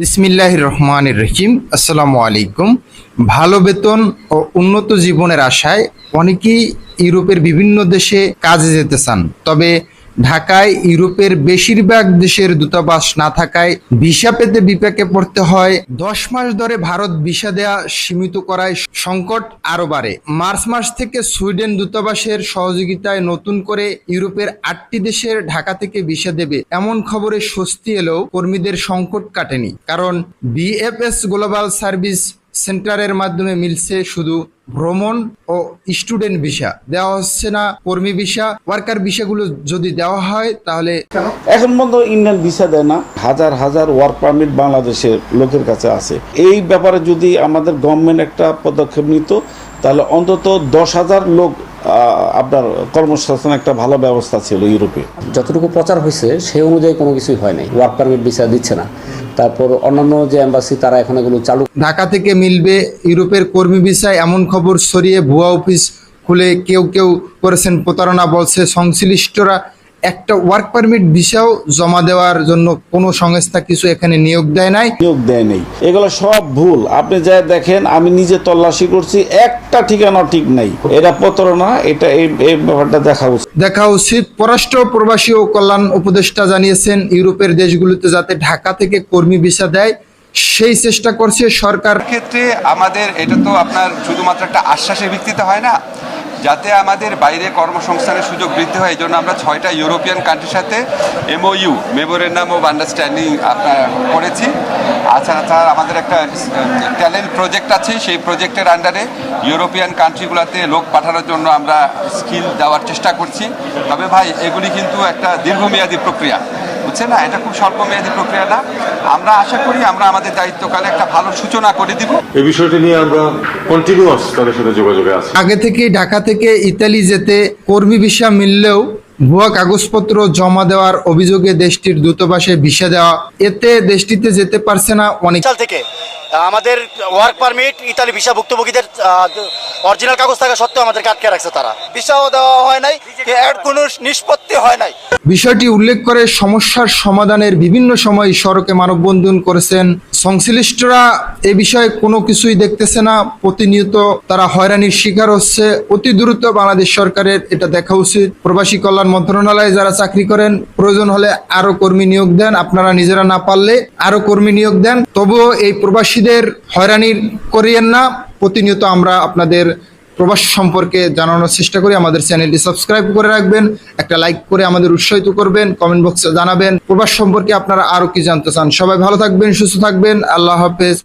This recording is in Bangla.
বিসমিল্লাহ রহমান রহিম আসসালামু আলাইকুম ভালো বেতন ও উন্নত জীবনের আশায় অনেকেই ইউরোপের বিভিন্ন দেশে কাজে যেতে চান। তবে ঢাকায় ইউরোপের বেশিরভাগ দেশের দূতাবাস না থাকায় ভিসা পেতে বিপাকে পড়তে হয়। দশ মাস ধরে ভারত ভিসা দেয়া সীমিত করায় সংকট আরও বাড়ে। মার্চ মাস থেকে সুইডেন দূতাবাসের সহযোগিতায় নতুন করে ইউরোপের আটটি দেশের ঢাকা থেকে ভিসা দেবে এমন খবরে স্বস্তি এলেও কর্মীদের সংকট কাটেনি। কারণ বিএফএস গ্লোবাল সার্ভিস সেন্টারের মাধ্যমে মিলছে শুধু ভ্রমণ ও স্টুডেন্ট ভিসা। দেওয়া হচ্ছে না কর্মী ভিসা। ওয়ার্কার ভিসাগুলো যদি দেওয়া হয় তাহলে এখন পর্যন্ত ইন্ডিয়ান ভিসা দেয় না। হাজার হাজার ওয়ার্ক পারমিট বাংলাদেশের লোকের কাছে আছে। এই ব্যাপারে যদি আমাদের গভর্নমেন্ট একটা পদক্ষেপ নিত, তাহলে অন্তত দশ হাজার লোক আপনার কর্মসংস্থান একটা ভালো ব্যবস্থা ছিল ইউরোপে। যতটুকু প্রচার হয়েছে সে অনুযায়ী কোনো কিছুই হয় নাই। ওয়ার্ক পারমিট ভিসা দিচ্ছে না। তারপর অন্যান্য যে এম্বাসি তারা এখন এগুলো চালু ঢাকা থেকে মিলবে ইউরোপের কর্মী ভিসায় এমন খবর সরিয়ে ভুয়া অফিস খুলে কেউ কেউ করেছেন প্রতারণা বলছে সংশ্লিষ্টরা। একটা ওয়ার্ক পারমিট ভিসাও জমা দেওয়ার জন্য কোনো সংস্থা কিছু এখানে নিয়োগ দেয় নাই? নিয়োগ দেয় নাই। এগুলো সব ভুল। আপনি যা দেখেন আমি নিজে তল্লাশি করছি একটা ঠিকানা ঠিক নাই। এটা প্রতারণা এটা এই এই ব্যাপারটা দেখা উচিত। দেখা উচিত। পররাষ্ট্র প্রবাসী ও কল্যাণ উপদেষ্টা জানিয়েছেন ইউরোপের দেশগুলোতে যাতে ঢাকা থেকে কর্মী ভিসা দেয় সেই চেষ্টা করছে সরকার। ক্ষেত্রে আমাদের এটা তো আপনার শুধুমাত্র একটা আশ্বাসের ভিত্তিতে হয় না যাতে আমাদের বাইরে কর্মসংস্থানের সুযোগ বৃদ্ধি হয় এই জন্য আমরা ছয়টা ইউরোপিয়ান কান্ট্রির সাথে এমওইউ মেমোরেন্ডাম অফ আন্ডারস্ট্যান্ডিং করেছি। আচ্ছা আচ্ছা আমাদের একটা ট্যালেন্ট প্রজেক্ট আছে, সেই প্রজেক্টের আন্ডারে ইউরোপিয়ান কান্ট্রিগুলোতে লোক পাঠানোর জন্য আমরা স্কিল দেওয়ার চেষ্টা করছি। তবে ভাই, এগুলি কিন্তু একটা দীর্ঘমেয়াদী প্রক্রিয়া। বুঝছেন না এটা খুব স্বল্পমেয়াদী প্রক্রিয়া না আমরা আশা করি আমরা আমাদের দায়িত্বকালে একটা ভালো সূচনা করে দিব। এই বিষয়টি নিয়ে আমরা কন্টিনিউয়াস তাদের সাথে যোগাযোগে আছি। আগে থেকে ঢাকা থেকে ইতালি যেতে কর্মী ভিসা মিললেও ভুয়া কাগজপত্র জমা দেওয়ার অভিযোগে দেশটির দূতাবাসে ভিসা দেওয়া এতে দেশটিতে যেতে পারছে না অনেক সাল থেকে। আমাদের ওয়ার্ক পারমিট ইতালি ভিসা ভুক্তভোগীদের অরিজিনাল কাগজ থাকা সত্ত্বেও আমাদের আটকে রাখছে তারা। ভিসাও দেওয়া হয় নাই এর কোনো নিষ্পত্তি হয় নাই। বিষয়টি উল্লেখ করে সমস্যার সমাধানের বিভিন্ন সময় সড়কে মানববন্ধন করেছেন। সংশ্লিষ্টরা এ বিষয়ে কোনো কিছুই দেখতেছে না। প্রতিনিয়ত তারা হয়রানির শিকার হচ্ছে। অতি দ্রুত বাংলাদেশ সরকারের এটা দেখা উচিত। প্রবাসী কল্যাণ মন্ত্রণালয়ে যারা চাকরি করেন, প্রয়োজন হলে আরও কর্মী নিয়োগ দেন। আপনারা নিজেরা না পারলে আরও কর্মী নিয়োগ দেন। তবুও এই প্রবাসীদের হয়রানির করিয়েন না। প্রতিনিয়ত আমরা আপনাদের প্রবাস সম্পর্কে জানানোর চেষ্টা করি। আমাদের চ্যানেলটি সাবস্ক্রাইব করে রাখবেন, একটা লাইক করে আমাদের উৎসাহিত করবেন, কমেন্ট বক্সে জানাবেন। প্রবাস সম্পর্কে আপনারা আরও কি জানতে চান? সবাই ভালো থাকবেন, সুস্থ থাকবেন। আল্লাহ হাফেজ।